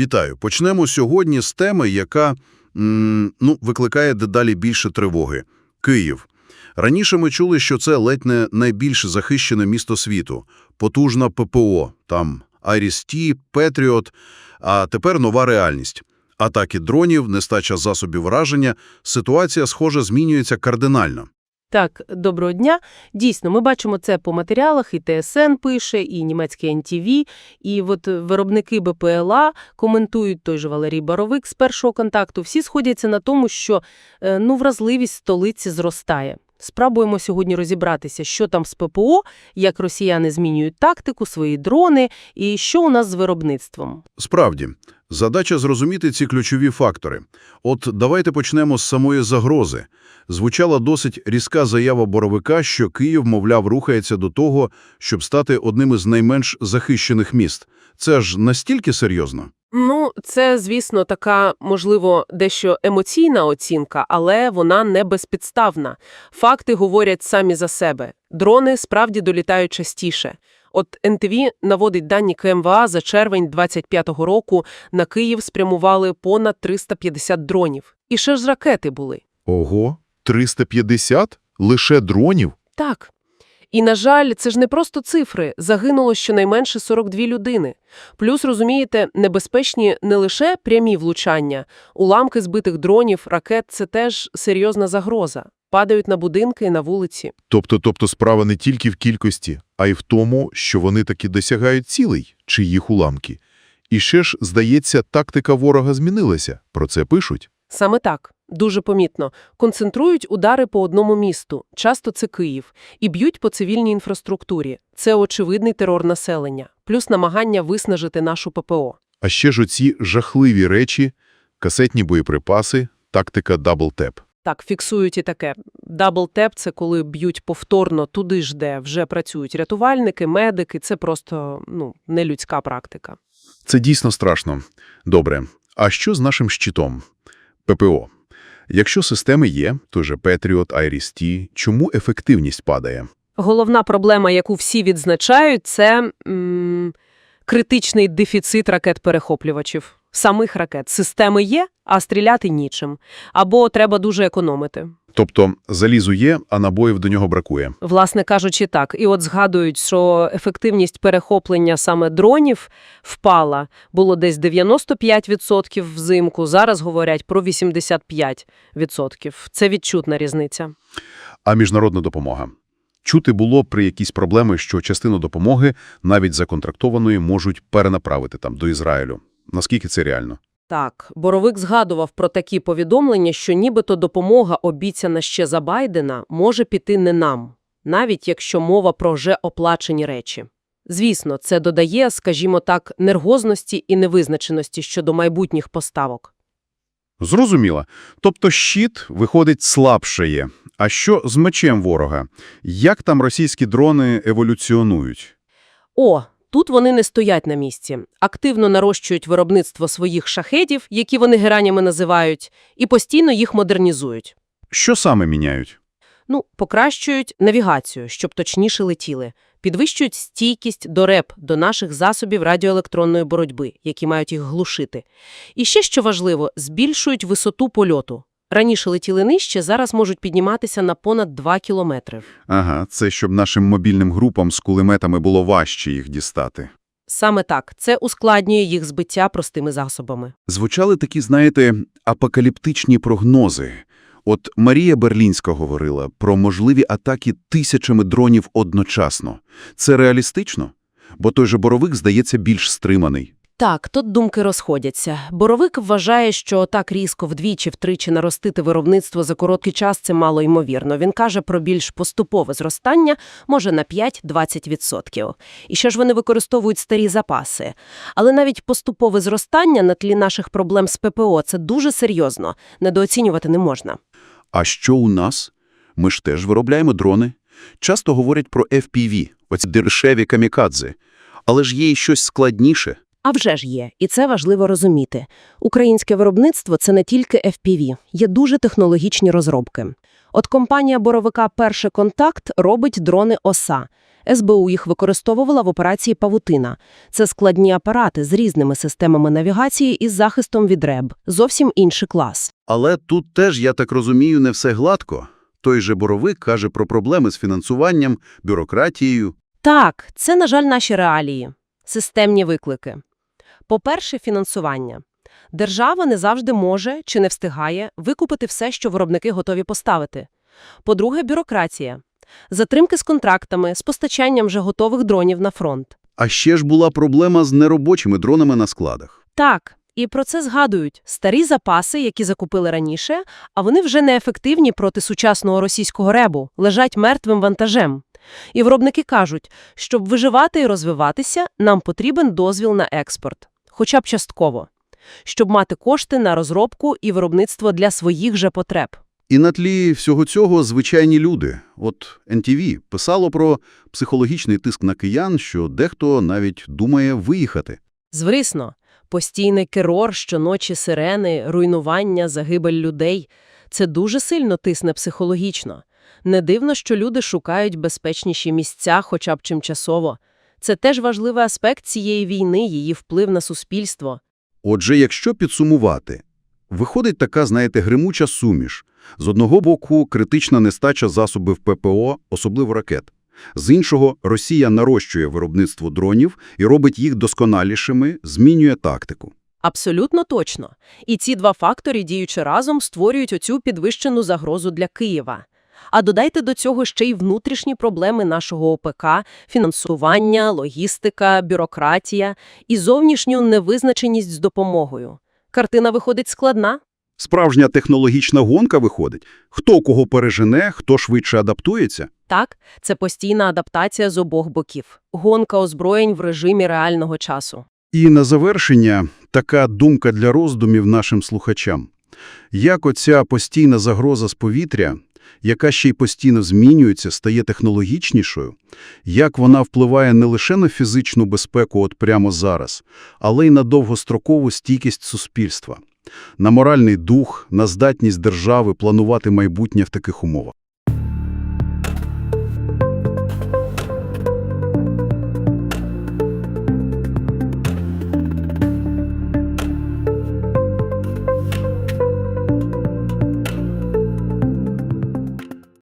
Вітаю. Почнемо сьогодні з теми, яка м, ну, викликає дедалі більше тривоги. Київ. Раніше ми чули, що це ледь не найбільш захищене місто світу. Потужна ППО, там Айріс-Ті, Петріот, а тепер нова реальність. Атаки дронів, нестача засобів враження, ситуація, схоже, змінюється кардинально. Так, доброго дня. Дійсно, ми бачимо це по матеріалах, і ТСН пише, і німецьке НТВ, і от виробники БПЛА коментують той же Валерій Боровик з першого контакту. Всі сходяться на тому, що е, ну, вразливість столиці зростає. Спробуємо сьогодні розібратися, що там з ППО, як росіяни змінюють тактику, свої дрони, і що у нас з виробництвом. Справді, задача зрозуміти ці ключові фактори. От давайте почнемо з самої загрози. Звучала досить різка заява Боровика, що Київ, мовляв, рухається до того, щоб стати одним із найменш захищених міст. Це ж настільки серйозно? Ну, це, звісно, така, можливо, дещо емоційна оцінка, але вона не безпідставна. Факти говорять самі за себе. Дрони справді долітають частіше. От НТВ наводить дані КМВА за червень 25-го року на Київ спрямували понад 350 дронів. І ще ж ракети були. Ого, 350? Лише дронів? Так. І, на жаль, це ж не просто цифри. Загинуло щонайменше 42 людини. Плюс, розумієте, небезпечні не лише прямі влучання. Уламки збитих дронів, ракет – це теж серйозна загроза. Падають на будинки і на вулиці. Тобто, тобто справа не тільки в кількості, а й в тому, що вони таки досягають цілей, чи їх уламки. І ще ж, здається, тактика ворога змінилася. Про це пишуть. Саме так. Дуже помітно. Концентрують удари по одному місту, часто це Київ, і б'ють по цивільній інфраструктурі. Це очевидний терор населення, плюс намагання виснажити нашу ППО. А ще ж оці жахливі речі, касетні боєприпаси, тактика даблтеп. Так, фіксують і таке. Даблтеп – це коли б'ють повторно туди ж, де вже працюють рятувальники, медики. Це просто, ну, нелюдська практика. Це дійсно страшно. Добре, а що з нашим щитом? ППО. Якщо системи є, то же Patriot, Iris-T, чому ефективність падає? Головна проблема, яку всі відзначають, це м, критичний дефіцит ракет-перехоплювачів. Самих ракет. Системи є, а стріляти нічим. Або треба дуже економити. Тобто залізу є, а набоїв до нього бракує. Власне кажучи, так. І от згадують, що ефективність перехоплення саме дронів впала. Було десь 95% взимку, зараз говорять про 85%. Це відчутна різниця. А міжнародна допомога? Чути було при якісь проблеми, що частину допомоги, навіть законтрактованої, можуть перенаправити там до Ізраїлю. Наскільки це реально? Так, Боровик згадував про такі повідомлення, що нібито допомога, обіцяна ще за Байдена, може піти не нам, навіть якщо мова про вже оплачені речі. Звісно, це додає, скажімо так, нергозності і невизначеності щодо майбутніх поставок. Зрозуміло. Тобто щит, виходить, слабшає. А що з мечем ворога? Як там російські дрони еволюціонують? О, тут вони не стоять на місці. Активно нарощують виробництво своїх шахедів, які вони геранями називають, і постійно їх модернізують. Що саме міняють? Ну, покращують навігацію, щоб точніше летіли, підвищують стійкість до РЕП, до наших засобів радіоелектронної боротьби, які мають їх глушити. І ще, що важливо, збільшують висоту польоту. Раніше летіли нижче, зараз можуть підніматися на понад 2 кілометри. Ага, це щоб нашим мобільним групам з кулеметами було важче їх дістати. Саме так, це ускладнює їх збиття простими засобами. Звучали такі, знаєте, апокаліптичні прогнози. От Марія Берлінська говорила про можливі атаки тисячами дронів одночасно. Це реалістично? Бо той же Боровик, здається, більш стриманий. Так, тут думки розходяться. Боровик вважає, що так різко вдвічі-втричі наростити виробництво за короткий час – це мало ймовірно. Він каже про більш поступове зростання, може на 5-20%. І ще ж вони використовують старі запаси. Але навіть поступове зростання на тлі наших проблем з ППО – це дуже серйозно. Недооцінювати не можна. А що у нас? Ми ж теж виробляємо дрони. Часто говорять про FPV, оці дешеві камікадзе. Але ж є і щось складніше. А вже ж є, і це важливо розуміти. Українське виробництво – це не тільки FPV, є дуже технологічні розробки. От компанія Боровика «Перший контакт» робить дрони ОСА. СБУ їх використовувала в операції «Павутина». Це складні апарати з різними системами навігації із захистом від РЕБ. Зовсім інший клас. Але тут теж, я так розумію, не все гладко. Той же Боровик каже про проблеми з фінансуванням, бюрократією. Так, це, на жаль, наші реалії. Системні виклики. По-перше, фінансування. Держава не завжди може чи не встигає викупити все, що виробники готові поставити. По-друге, бюрократія. Затримки з контрактами, з постачанням вже готових дронів на фронт. А ще ж була проблема з неробочими дронами на складах. Так, і про це згадують. Старі запаси, які закупили раніше, а вони вже неефективні проти сучасного російського ребу, лежать мертвим вантажем. І виробники кажуть, щоб виживати і розвиватися, нам потрібен дозвіл на експорт, хоча б частково, щоб мати кошти на розробку і виробництво для своїх же потреб. І на тлі всього цього звичайні люди. От NTV писало про психологічний тиск на киян, що дехто навіть думає виїхати. Зврисно, постійний керор, щоночі сирени, руйнування, загибель людей – це дуже сильно тисне психологічно. Не дивно, що люди шукають безпечніші місця, хоча б чимчасово. Це теж важливий аспект цієї війни, її вплив на суспільство. Отже, якщо підсумувати, виходить така, знаєте, гримуча суміш. З одного боку, критична нестача засобів ППО, особливо ракет. З іншого, Росія нарощує виробництво дронів і робить їх досконалішими, змінює тактику. Абсолютно точно. І ці два фактори, діючи разом, створюють оцю підвищену загрозу для Києва. А додайте до цього ще й внутрішні проблеми нашого ОПК – фінансування, логістика, бюрократія і зовнішню невизначеність з допомогою. Картина виходить складна? Справжня технологічна гонка виходить. Хто кого пережене, хто швидше адаптується. Так, це постійна адаптація з обох боків. Гонка озброєнь в режимі реального часу. І на завершення така думка для роздумів нашим слухачам. Як оця постійна загроза з повітря, яка ще й постійно змінюється, стає технологічнішою, як вона впливає не лише на фізичну безпеку от прямо зараз, але й на довгострокову стійкість суспільства, на моральний дух, на здатність держави планувати майбутнє в таких умовах.